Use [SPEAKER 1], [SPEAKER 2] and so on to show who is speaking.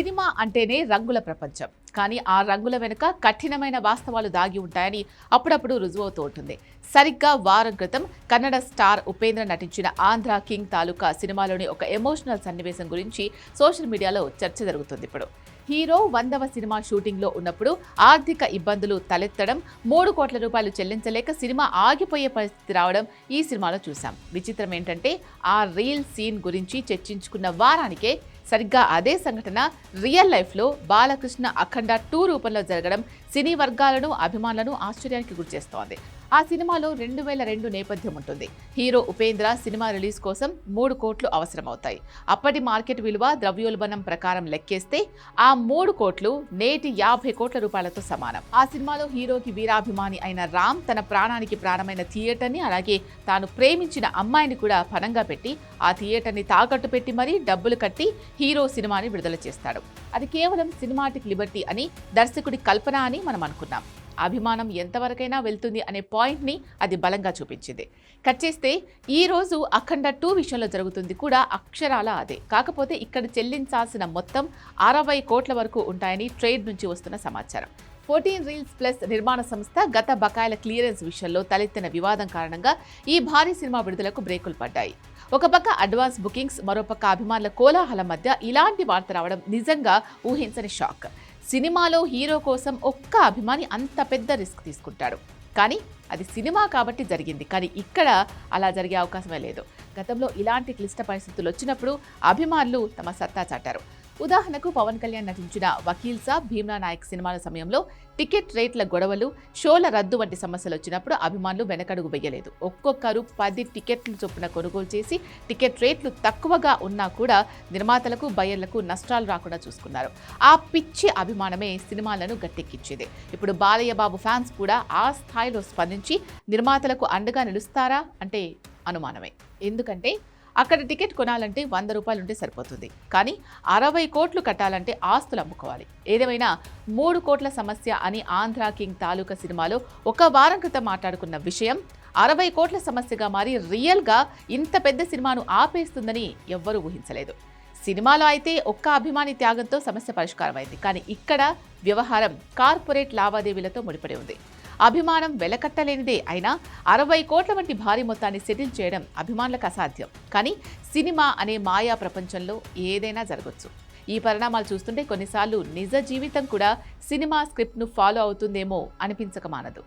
[SPEAKER 1] Cinema అంటేనే రంగుల ప్రపంచం. కానీ ఆ రంగుల వెనుక కఠినమైన వాస్తవాలు దాగి ఉంటాయని అప్పుడప్పుడు రుజువవుతూ ఉంటుంది సరిగ్గా వారం క్రితం కన్నడ స్టార్ ఉపేంద్ర నటించిన ఆంధ్ర కింగ్ తాలూకా సినిమాలోని ఒక ఎమోషనల్ సన్నివేశం గురించి సోషల్ మీడియాలో చర్చ జరుగుతుంది ఇప్పుడు. హీరో వందవ సినిమా షూటింగ్లో ఉన్నప్పుడు ఆర్థిక ఇబ్బందులు తలెత్తడం మూడు కోట్ల రూపాయలు చెల్లించలేక సినిమా ఆగిపోయే పరిస్థితి రావడం ఈ సినిమాలో చూసాం విచిత్రం ఏంటంటే ఆ రీల్ సీన్ గురించి చర్చించుకున్న వారానికే సరిగ్గా అదే సంఘటన రియల్ లైఫ్లో బాలకృష్ణ అఖండ టూ రూపంలో జరగడం సినీ వర్గాలను అభిమానులను ఆశ్చర్యానికి గురిచేస్తోంది. ఆ సినిమాలో రెండు వేల రెండు నేపథ్యం ఉంటుంది. హీరో ఉపేంద్ర సినిమా రిలీజ్ కోసం మూడు కోట్లు అవసరమవుతాయి. అప్పటి మార్కెట్ విలువ ద్రవ్యోల్బణం ప్రకారం లెక్కేస్తే ఆ మూడు కోట్లు నేటి యాభై కోట్ల రూపాయలతో సమానం. ఆ సినిమాలో హీరోకి వీరాభిమాని అయిన రామ్ తన ప్రాణానికి ప్రాణమైన థియేటర్ని అలాగే తాను ప్రేమించిన అమ్మాయిని కూడా పణంగా పెట్టి ఆ థియేటర్ని తాకట్టు పెట్టి మరీ డబ్బులు కట్టి హీరో సినిమాని విడుదల చేస్తాడు. అది కేవలం సినిమాటిక్ లిబర్టీ అని దర్శకుడి కల్పన అని మనం అనుకున్నాం. అభిమానం ఎంతవరకైనా వెళ్తుంది అనే పాయింట్ని అది బలంగా చూపించింది. కట్ చేస్తే ఈ రోజు అఖండ టూ విషయంలో జరుగుతుంది కూడా అక్షరాల అదే. కాకపోతే ఇక్కడ చెల్లించాల్సిన మొత్తం అరవై కోట్ల వరకు ఉంటాయని ట్రేడ్ నుంచి వస్తున్న సమాచారం. ఫోర్టీన్ రీల్స్ ప్లస్ నిర్మాణ సంస్థ గత బకాయిల క్లియరెన్స్ విషయంలో తలెత్తిన వివాదం కారణంగా ఈ భారీ సినిమా విడుదలకు బ్రేకులు పడ్డాయి. ఒక పక్క అడ్వాన్స్ బుకింగ్స్ మరోపక్క అభిమానుల కోలాహల మధ్య ఇలాంటి వార్త రావడం నిజంగా ఊహించని షాక్. సినిమాలో హీరో కోసం ఒక్క అభిమాని అంత పెద్ద రిస్క్ తీసుకుంటాడు. కానీ అది సినిమా కాబట్టి జరిగింది. కానీ ఇక్కడ అలా జరిగే అవకాశమే లేదు. గతంలో ఇలాంటి క్లిష్ట పరిస్థితులు వచ్చినప్పుడు అభిమానులు తమ సత్తా చాటారు. ఉదాహరణకు పవన్ కళ్యాణ్ నటించిన వకీల్ సాబ్ భీమ్లా నాయక్ సినిమాల సమయంలో టికెట్ రేట్ల గొడవలు షోల రద్దు వంటి సమస్యలు వచ్చినప్పుడు అభిమానులు వెనకడుగు వెయ్యలేదు ఒక్కొక్కరు పది టికెట్లు చొప్పున కొనుగోలు చేసి టికెట్ రేట్లు తక్కువగా ఉన్నా కూడా నిర్మాతలకు బయర్లకు నష్టాలు రాకుండా చూసుకున్నారు. ఆ పిచ్చి అభిమానమే సినిమాలను గట్టెక్కించేది. ఇప్పుడు బాలయ్య బాబు ఫ్యాన్స్ కూడా ఆ స్థాయిలో స్పందించి నిర్మాతలకు అండగా నిలుస్తారా అంటే అనుమానమే. ఎందుకంటే అక్కడ టికెట్ కొనాలంటే వంద రూపాయలు ఉంటే సరిపోతుంది. కానీ అరవై కోట్లు కట్టాలంటే ఆస్తులు అమ్ముకోవాలి. ఏదేమైనా మూడు కోట్ల సమస్య అని ఆంధ్ర కింగ్ తాలూకా సినిమాలో ఒక వారం క్రితం మాట్లాడుకున్న విషయం అరవై కోట్ల సమస్యగా మారి రియల్గా ఇంత పెద్ద సినిమాను ఆపేస్తుందని ఎవ్వరూ ఊహించలేదు. సినిమాలో అయితే ఒక్క అభిమాని త్యాగంతో సమస్య పరిష్కారమైంది. కానీ ఇక్కడ వ్యవహారం కార్పొరేట్ లావాదేవీలతో ముడిపడి ఉంది. అభిమానం వెలకట్టలేనిదే అయినా అరవై కోట్ల వంటి భారీ మొత్తాన్ని సెటిల్ చేయడం అభిమానులకు అసాధ్యం. కానీ సినిమా అనే మాయా ప్రపంచంలో ఏదైనా జరగచ్చు. ఈ పరిణామాలు చూస్తుంటే కొన్నిసార్లు నిజ జీవితం కూడా సినిమా స్క్రిప్ట్ను ఫాలో అవుతుందేమో అనిపించక మానదు.